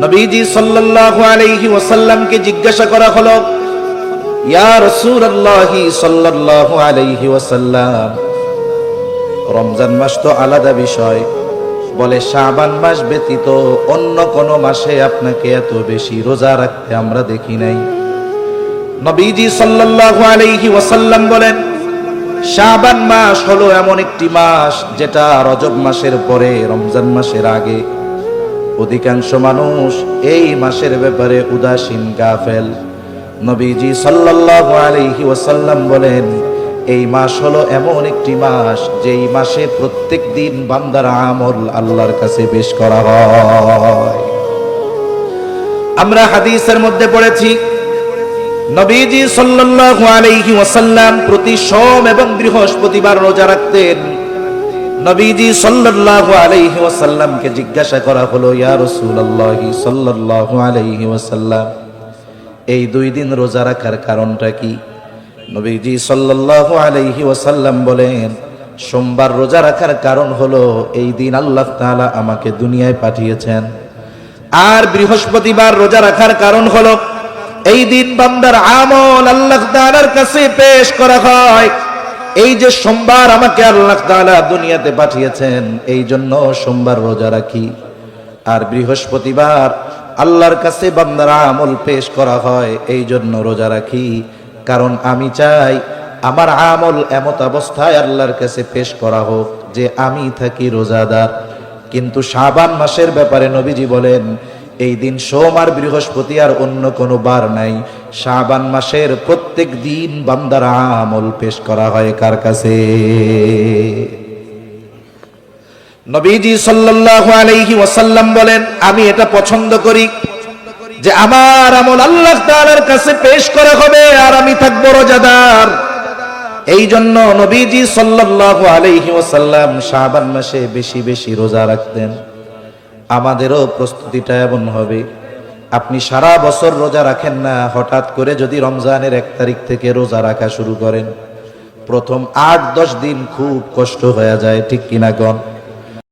নবীজি সাল্লাল্লাহু আলাইহি ওয়াসাল্লামকে জিজ্ঞাসা করা হলো, ইয়া রাসূলুল্লাহি সাল্লাল্লাহু আলাইহি ওয়াসাল্লাম, রমজান মাস তো আলাদা বিষয়। বলে, শাবান মাস ব্যতীত অন্য কোন মাসে আপনাকে এত বেশি রোজা রাখতে আমরা দেখি নাই। নবীজি সাল্লাল্লাহু আলাইহি ওয়াসাল্লাম বলেন, শাবান মাস হলো এমন একটি মাস যেটা রজব মাসের পরে, রমজান মাসের আগে অধিকাংশ মানুষ এই মাসের ব্যাপারে উদাসীন গাফেল। নবীজি সাল্লাল্লাহু আলাইহি ওয়াসাল্লাম বলেন, এই মাস হলো এমন একটি মাস যেই মাসে প্রত্যেক দিন বান্দার আমল আল্লাহর কাছে পেশ করা হয়। আমরা হাদিসের মধ্যে পড়েছি, নবীজি সাল্লাল্লাহু আলাইহি ওয়াসাল্লাম প্রতি সোম এবং বৃহস্পতিবার রোজা রাখতেন। নবীজি সাল্লাল্লাহু আলাইহি ওয়াসাল্লামকে জিজ্ঞাসা করা হলো, ইয়া রাসূলুল্লাহি সাল্লাল্লাহু আলাইহি ওয়াসাল্লাম, এই দুই দিন রোজা রাখার কারণটা কি? নবীজি সাল্লাল্লাহু আলাইহি ওয়াসাল্লাম বলেন, সোমবার রোজা রাখার কারণ হলো এই দিন আল্লাহ তাআলা আমাকে দুনিয়ায় পাঠিয়েছেন। আর বৃহস্পতিবার রোজা রাখার কারণ হলো, এই দিন বান্দার আমল আল্লাহ তাআলার কাছে পেশ করা হয়। এই যে সোমবার আমাকে আল্লাহ তাআলা দুনিয়াতে পাঠিয়েছেন এই জন্য সোমবার রোজা রাখি। আর বৃহস্পতিবার আল্লাহর কাছে বান্দার আমল পেশ করা হয় এই জন্য রোজা রাখি। কারণ আমি চাই আমার আমল এমত অবস্থায় আল্লাহর কাছে পেশ করা হোক, যে আমি থাকি রোজাদার। কিন্তু শাবান মাসের ব্যাপারে নবীজি বলেন এই দিন সোম আর বৃহস্পতি আর অন্য কোনো বার নাই। শাবান মাসের প্রত্যেক দিন বান্দার আমল পেশ করা হয় কার কাছে? নবীজি সাল্লাল্লাহু আলাইহি ওয়াসাল্লাম বলেন, আমি এটা পছন্দ করি যে আমার আমল আল্লাহ তাআলার কাছে পেশ করা হবে আর আমি থাকব রোজাদার। এই জন্য নবীজি সাল্লাল্লাহু আলাইহি ওয়াসাল্লাম শাবান মাসে বেশি বেশি রোজা রাখতেন। আমাদেরও প্রস্তুতিটা এমন হবে। আপনি সারা বছর রোজা রাখেন না, হঠাৎ করে যদি রমজানের এক তারিখ থেকে রোজা রাখা শুরু করেন। প্রথম আট দশ দিন খুব কষ্ট হয়ে যায়, ঠিক কিনা গণ?